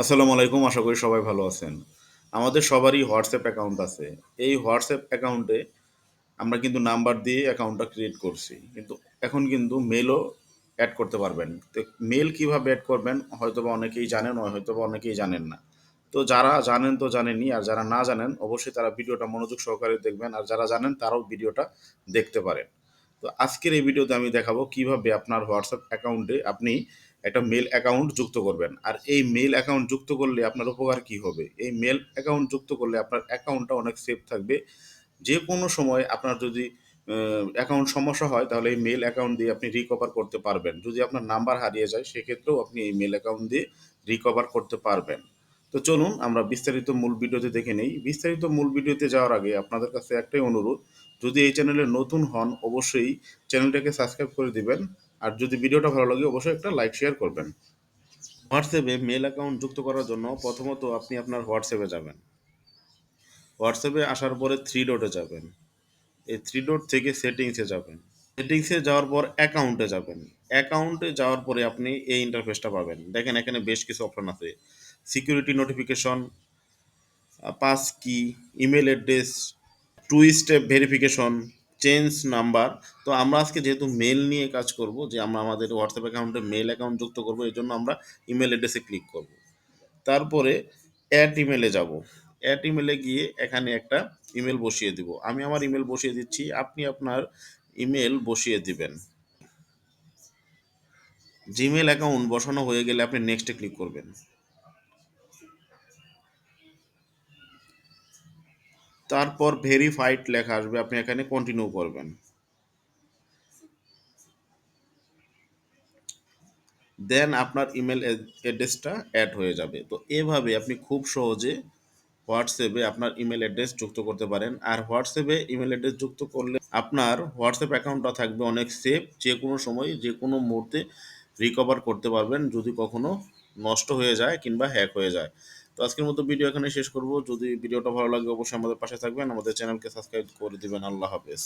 আসসালামু আলাইকুম, আশা করি সবাই ভালো আছেন। আমাদের সবারই হোয়াটসঅ্যাপ অ্যাকাউন্ট আছে। এই হোয়াটসঅ্যাপ অ্যাকাউন্টে আমরা কিন্তু নাম্বার দিয়ে অ্যাকাউন্টটা ক্রিয়েট করছি। কিন্তু এখন কিন্তু মেলও অ্যাড করতে পারবেন। তো মেল কীভাবে অ্যাড করবেন হয়তো বা অনেকেই জানেন হয়তো বা অনেকেই জানেন না। তো যারা জানেন তো জানেনই, আর যারা না জানেন অবশ্যই তারা ভিডিওটা মনোযোগ সহকারে দেখবেন, আর যারা জানেন তারাও ভিডিওটা দেখতে পারেন। তো আজকের এই ভিডিওতে আমি দেখাবো কীভাবে আপনার হোয়াটসঅ্যাপ অ্যাকাউন্টে আপনি একটা মেল অ্যাকাউন্ট যুক্ত করবেন। আর এই মেল অ্যাকাউন্ট যুক্ত করলে আপনার উপকার কি হবে? এই মেল অ্যাকাউন্ট যুক্ত করলে আপনার অ্যাকাউন্টটা অনেক সেফ থাকবে। যে কোনো সময় আপনার যদি অ্যাকাউন্ট সমস্যা হয়, তাহলে এই মেল অ্যাকাউন্ট দিয়ে আপনি রিকভার করতে পারবেন। যদি আপনার নাম্বার হারিয়ে যায়, সেক্ষেত্রেও আপনি এই মেল অ্যাকাউন্ট দিয়ে রিকভার করতে পারবেন। তো চলুন, আমরা বিস্তারিত মূল ভিডিওতে দেখে নেই। বিস্তারিত মূল ভিডিওতে যাওয়ার আগে আপনাদের কাছে একটাই অনুরোধ। যদি এই চ্যানেলে নতুন হন, অবশ্যই চ্যানেলটাকে সাবস্ক্রাইব করে দিবেন। আর যদি ভিডিওটা ভালো লাগে, অবশ্যই একটা লাইক শেয়ার করবেন। হোয়াটসঅ্যাপে মেল অ্যাকাউন্ট যুক্ত করার জন্য প্রথমত আপনি আপনার হোয়াটসঅ্যাপে যাবেন। হোয়াটসঅ্যাপে আসার পরে থ্রি ডটে যাবেন। এই থ্রি ডট থেকে সেটিংসে যাবেন। সেটিংসে যাওয়ার পর অ্যাকাউন্টে যাবেন। অ্যাকাউন্টে যাওয়ার পরে আপনি এই ইন্টারফেসটা পাবেন। দেখেন এখানে বেশ কিছু অপশন আছে। Security notification passkey email address two step verification change number তো আমরা আজকে যেহেতু মেল নিয়ে কাজ করব, যে আমরা আমাদের হোয়াটসঅ্যাপ অ্যাকাউন্টে মেল অ্যাকাউন্ট যুক্ত করব, এই জন্য আমরা ইমেল অ্যাড্রেসে ক্লিক করব। তারপরে অ্যাট ইমেলে যাব। অ্যাড ইমেলে গিয়ে এখানে একটা ইমেল বসিয়ে দিব। আমি আমার ইমেল বসিয়ে দিচ্ছি, আপনি আপনার ইমেল বসিয়ে দিবেন। জিমেল অ্যাকাউন্ট বসানো হয়ে গেলে আপনি নেক্সটে ক্লিক করবেন। তারপর ভেরিফাইড লেখা আসবে, আপনি এখানে কন্টিনিউ করবেন। দেন আপনার ইমেল অ্যাড্রেসটা অ্যাড হয়ে যাবে। তো এভাবে আপনি খুব সহজে হোয়াটসঅ্যাপে আপনার ইমেল অ্যাড্রেস যুক্ত করতে পারেন। আর হোয়াটসঅ্যাপে ইমেল অ্যাড্রেস যুক্ত করলে আপনার হোয়াটসঅ্যাপ অ্যাকাউন্টটা থাকবে অনেক সেফ যে কোনো সময়, যে কোনো মুহূর্তে রিকভার করতে পারবেন। যদি কখনো নষ্ট হয়ে যায় কিংবা হ্যাক হয়ে যায়। তো আজকের মতো ভিডিও এখানে শেষ করব। যদি ভিডিওটা ভালো লাগে, অবশ্যই আমাদের পাশে থাকবেন। আমাদের চ্যানেলকে সাবস্ক্রাইব করে দিবেন। আল্লাহ হাফেজ।